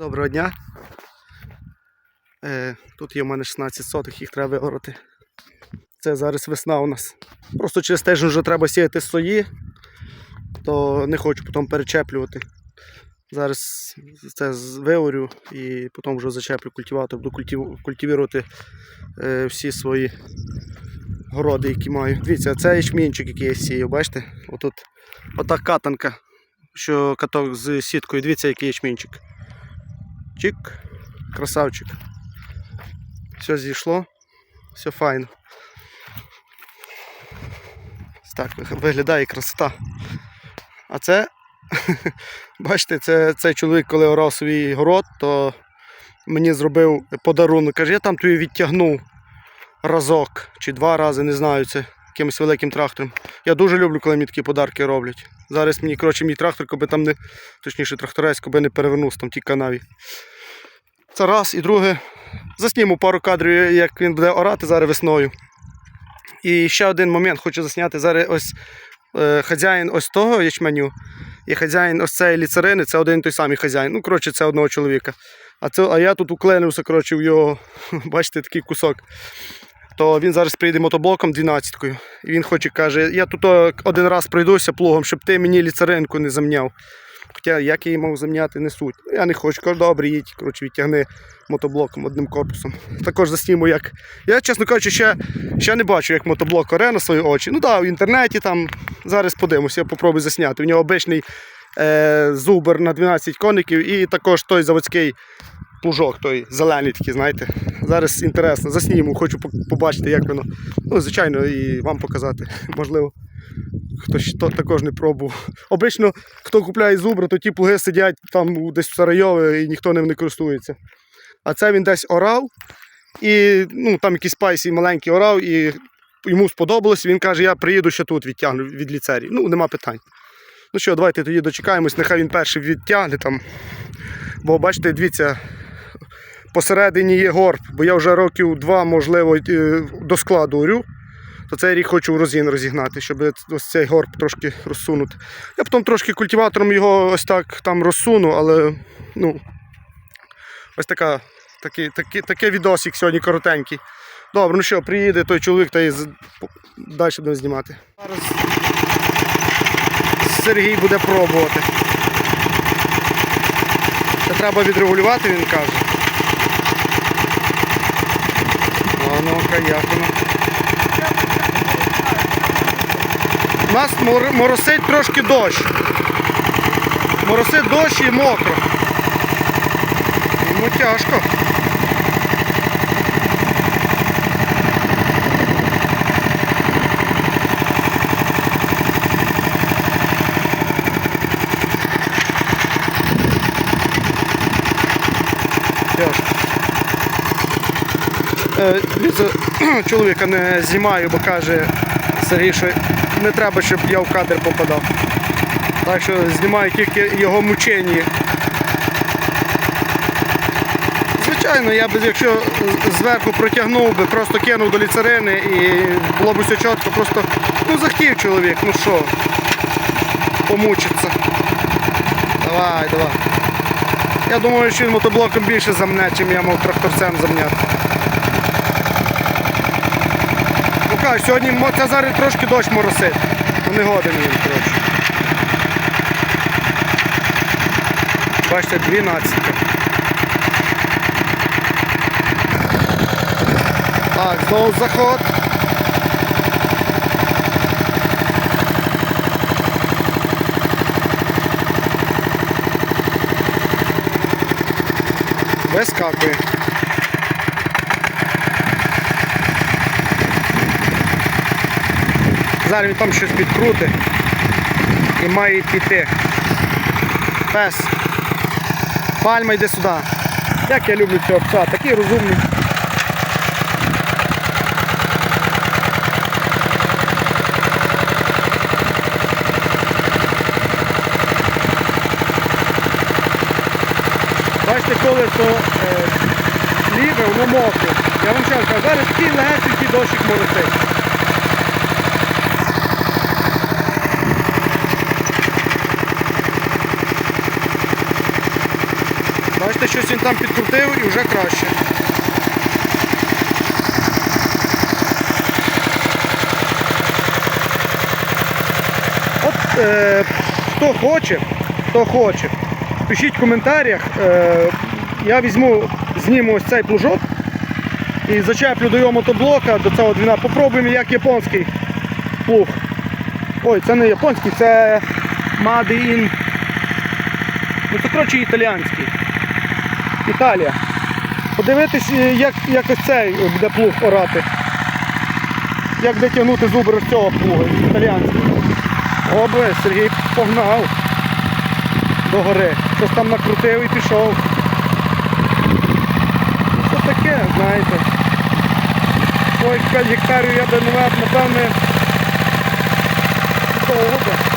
Доброго дня. Е, тут є в мене 16 сотих, їх треба вигорати. Це зараз весна у нас. Просто через тиждень вже треба сіяти сої, то не хочу потім перечеплювати. Зараз це виорю і потім вже зачеплю культиватор, буду культив... культивувати е, всі свої городи, які маю. Дивіться, це ячмінчик, який я сію, бачите? Отут ота катанка, що каток з сіткою. Дивіться, який ячмінчик. Чик, красавчик. Все зійшло, все файно. Так виглядає красота. А це, бачите, це цей чоловік, коли орав свій город, то мені зробив подарунок. Каже, я там тобі відтягнув разок чи два рази, не знаю, це якимось великим трактором. Я дуже люблю, коли мені такі подарки роблять. Зараз мені, коротше, мій трактор, коби там не, точніше, тракторець, коби не перевернувся там в тій канаві. Це раз. І друге, засніму пару кадрів, як він буде орати зараз весною. І ще один момент хочу засняти. Зараз ось е, хазяїн ось того ячменю і хазяїн ось цієї ліцарини, це один той самий хазяїн. Ну, коротше, це одного чоловіка. А, це, а я тут уклинився, коротше, в його, бачите, такий кусок. То він зараз прийде мотоблоком 12-кою. І він хоче, каже, я тут один раз пройдуся плугом, щоб ти мені ліцаринку не замняв. Хоча як я її мав замняти, не суть. Ну, Я не хочу, кажу, добре, їдь, коротше, відтягни мотоблоком одним корпусом. Також засніму, як. Я, чесно кажучи, ще, ще не бачу, як мотоблок оре на свої очі. Ну так, да, в інтернеті там зараз подивимося, я попробую засняти. У нього обичний е, зубр на 12 коників і також той заводський плужок, той зелений такий, знаєте. Зараз інтересно, засніму, хочу побачити, як воно. Ну, звичайно, і вам показати. Можливо, хтось то також не пробував. Обично, хто купляє зубра, то ті плуги сидять там десь в Сарайові і ніхто ним не користується. А це він десь орав, і ну, там якийсь пайсі маленький орав, і йому сподобалось. Він каже, я приїду ще тут відтягну від ліцерії. Ну, нема питань. Ну що, давайте тоді дочекаємось, нехай він перший відтягне там. Бо бачите, дивіться, посередині є горб, бо я вже років два, можливо, е, до складу орю. То цей рік хочу розін розігнати, щоб ось цей горб трошки розсунути. Я потім трошки культиватором його ось так там розсуну, але ну, ось така, такий, такий, такий відосик сьогодні коротенький. Добре, ну що, приїде той чоловік та з- далі будемо знімати. Зараз Сергій буде пробувати. Це треба відрегулювати, він каже. А ну-ка, як воно. У нас моросить трошки дощ. Моросить дощ і мокро. Йому. Тяжко. чоловіка не знімаю, бо каже Сергій, що не треба, щоб я в кадр попадав. Так що знімаю тільки його мучені. Звичайно, я б, якщо зверху протягнув би, просто кинув до ліцарини і було б все чітко, просто ну захотів чоловік, ну що, помучиться. Давай, давай. Я думаю, що він мотоблоком більше замне, чим я мав тракторцем замняти. Ну кажу, сьогодні це зараз трошки дощ моросить. Ну не годен він, коротше. Бачите, 12. Так, знову заход. Вискакує. Зараз він там щось підкрутить і має піти. Пес. Пальма йде сюди. Як я люблю цього пса, такий розумний. Бачите, коли то е, ліве, воно мокре. Я вам ще кажу, зараз такий легесенький дощик моросить. Бачите? Щось він там підкрутив і вже краще. От е, хто хоче, хто хоче, пишіть в коментарях. Е, я візьму, зніму ось цей плужок і зачеплю до його мотоблока, до цього двіна. Попробуємо як японський плуг. Ой, це не японський, це Made in. Ну це коротше італіанський. Італія. Подивитись, е, як, як ось цей буде плуг орати. Як буде тягнути зубри з цього плуга італіанського. Оби, Сергій погнав до гори. Щось там накрутив і пішов. Що таке, знаєте? Своїх 5 гектарів я би напевне, довго. би.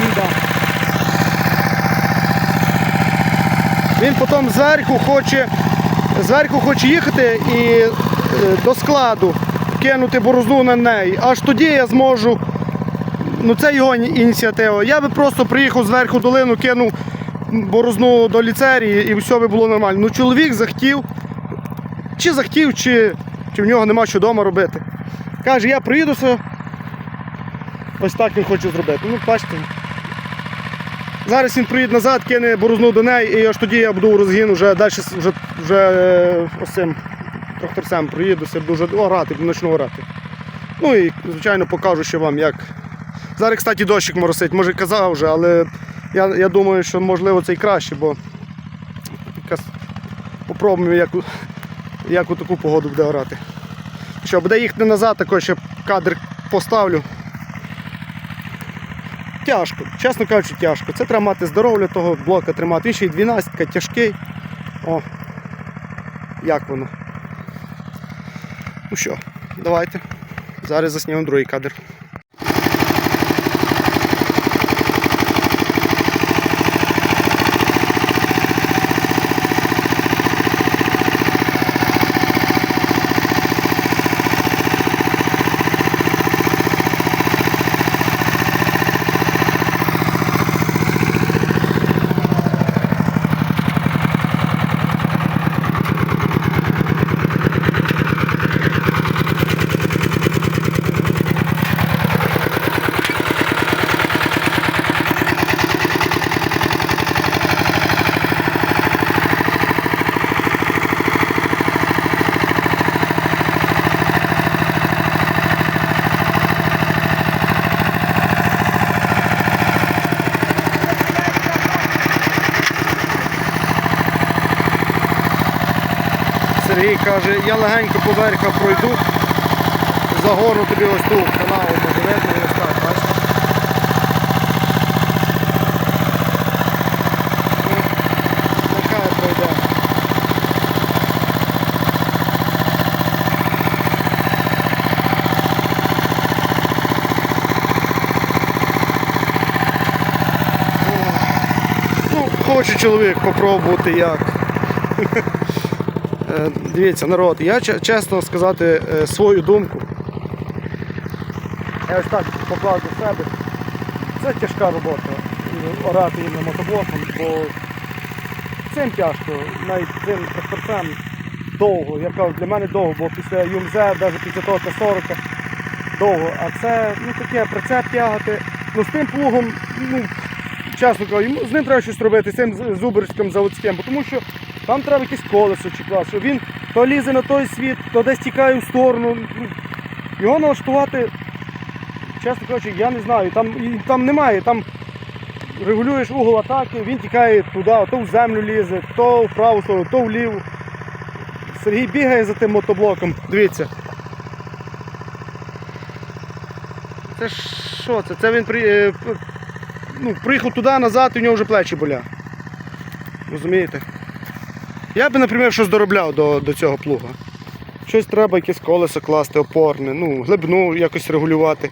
М-да. Він потім зверху хоче, зверху хоче їхати і е, до складу кинути борозну на неї. Аж тоді я зможу. Ну це його ініціатива. Я би просто приїхав зверху долину, кинув борозну до ліцерії і все би було нормально. Ну чоловік захотів, чи захотів, чи, чи в нього нема що вдома робити. Каже, я приїдуся. Ось так він хоче зробити. Ну, бачите. Зараз він приїде назад, кине борозну до неї, і аж тоді я буду розгін вже далі вже, вже е, ось цим тракторцем приїдуся, буду вже орати, почну орати. Ну і, звичайно, покажу ще вам, як. Зараз, кстати, дощик моросить, може казав вже, але я, я думаю, що можливо це і краще, бо якась... попробуємо, як, як у таку погоду буде орати. Що, буде їхати назад, також ще кадр поставлю. Тяжко, чесно кажучи, тяжко. Це треба мати здоров'я того блока тримати. Він ще й 12 тяжкий. О, як воно. Ну що, давайте. Зараз заснімемо другий кадр. Сергій каже, я легенько по верха пройду, загону тобі ось ту каналу, може видно, і ось так, бачите? Пройде. Ну, хоче чоловік попробувати як. Е, Дивіться, народ, я чесно сказати е, свою думку. Я ось так поклав до себе. Це тяжка робота. е, Орати іменно мотоблоком, бо цим тяжко, навіть цим тракторцем довго. Я кажу, для мене довго, бо після ЮМЗ, навіть після того Т-40 довго. А це ну, таке прицеп тягати. Ну, з тим плугом, ну, чесно кажу, з ним треба щось робити, з цим з- зубрським заводським, бо тому що там треба якесь колесо чи клас, що він то лізе на той світ, то десь тікає в сторону. Ну, Його налаштувати, чесно кажучи, я не знаю. Там, і там немає. Там регулюєш угол атаки, він тікає туди, то в землю лізе, то в праву сторону, то в. Сергій бігає за тим мотоблоком. Дивіться. Це що це? Це він при, е, ну, приїхав туди, назад, і в нього вже плечі болять. Розумієте? Я би, наприклад, щось доробляв до, до цього плуга. Щось треба, якесь колесо класти, опорне, ну, глибину якось регулювати.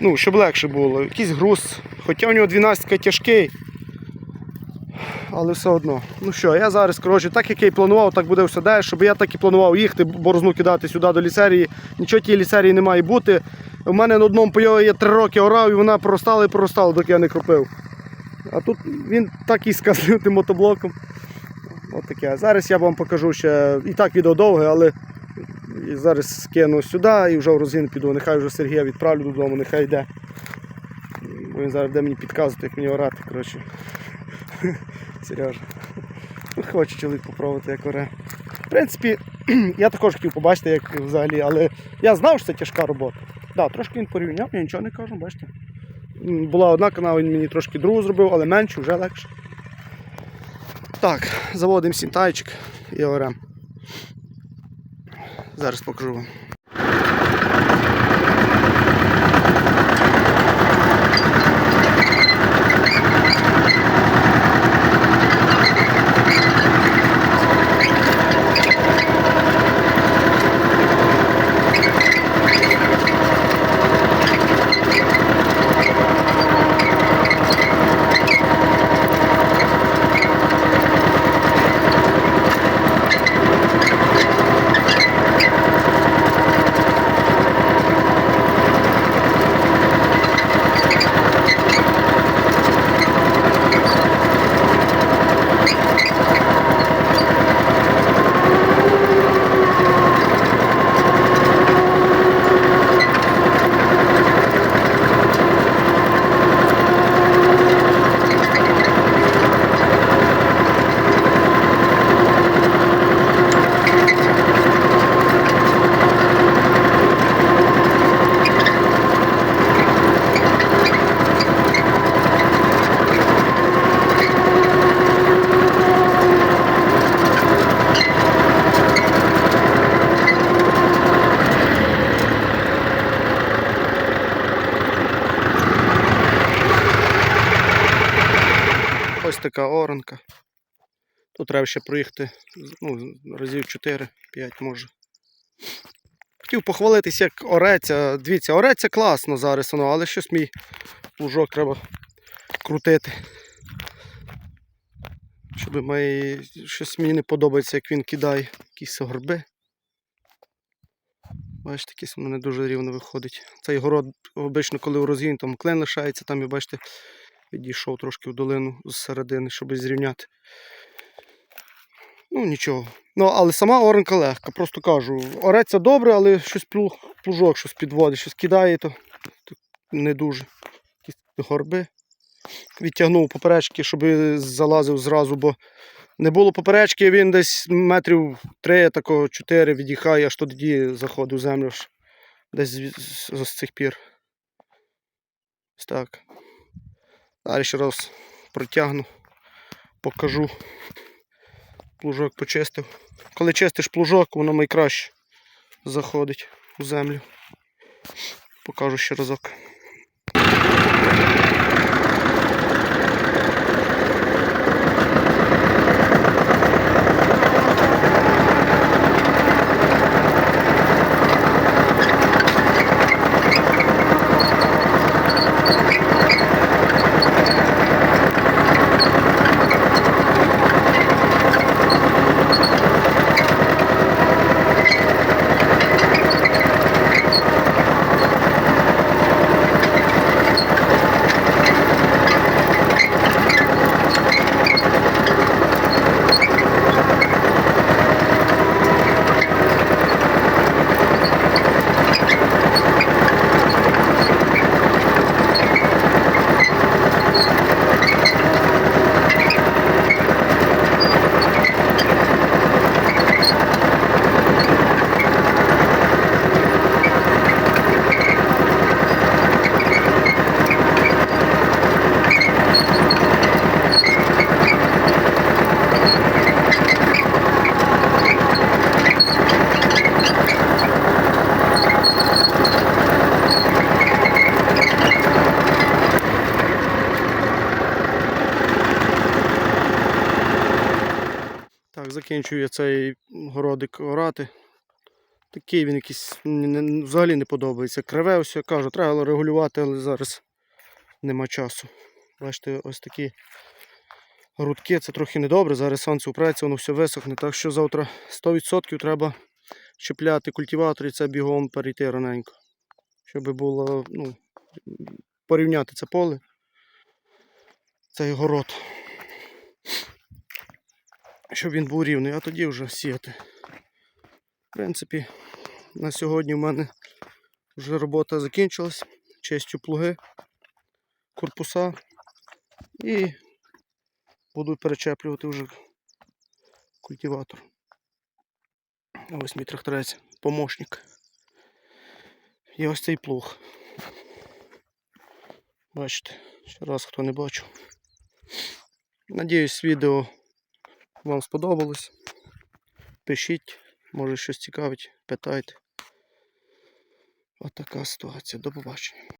Ну, щоб легше було. Якийсь груз, Хоча у нього 12 тяжкий. Але все одно. Ну що, я зараз, коротше, так як я і планував, так буде все далі, щоб я так і планував їхати, борозну кидати сюди до лісерії. Нічого тієї лісерії не має бути. У мене на одному пойові я три роки орав і вона проростала і проростала, доки я не кропив. А тут він так і сказав тим мотоблоком. От таке. Зараз я вам покажу ще. І так відео довге, але зараз скину сюди і вже в розгін піду. Нехай вже Сергія відправлю додому, нехай йде. Бо він зараз буде мені підказувати, як мені орати. коротше. Сережа. Ну, Хоче чоловік попробувати, як оре. В принципі, я також хотів побачити, як взагалі, але я знав, що це тяжка робота. Да, трошки він порівняв, я нічого не кажу, бачите. Була одна канава, він мені трошки другу зробив, але менше, вже легше. Так, заводимо сінтайчик і орем. Зараз покажу вам. Ось така оранка. Тут треба ще проїхати ну, разів 4-5 може. Хотів похвалитись, як ореться. Дивіться, ореться класно зараз, воно, але щось мій плужок треба крутити. Щоб має... щось мені не подобається, як він кидає якісь горби. Бачите, якесь воно не дуже рівно виходить. Цей город обично, коли у розгін, там клин лишається, там і бачите, відійшов трошки в долину з середини, щоб зрівняти. Ну нічого. Ну, але сама оранка легка, просто кажу. Ореться добре, але щось плужок щось підводить, щось кидає, то, не дуже. Якісь горби. Відтягнув поперечки, щоб залазив зразу, бо не було поперечки, він десь метрів 3, такого 4 від'їхає, аж тоді заходив землю. Десь з цих пір. Ось так. Далі ще раз протягну, покажу. Плужок почистив. Коли чистиш плужок, воно найкраще заходить у землю. Покажу ще разок. Так, закінчую я цей городик орати. Такий він якийсь взагалі не подобається. Криве все, кажу, треба регулювати, але зараз нема часу. Бачите, ось такі грудки, це трохи недобре. Зараз сонце упрається, воно все висохне. Так що завтра 100% треба чіпляти культиватор і це бігом перейти раненько. Щоб було, ну, порівняти це поле, цей город. Щоб він був рівний, а тоді вже сіяти. В принципі, на сьогодні в мене вже робота закінчилась. Чистю плуги, корпуса і буду перечеплювати вже культиватор. Ось мій тракторець, помощник. І ось цей плуг. Бачите, ще раз хто не бачив. Надіюсь, відео вам сподобалось. Пишіть, може щось цікавить, питайте. Отака ситуація. До побачення.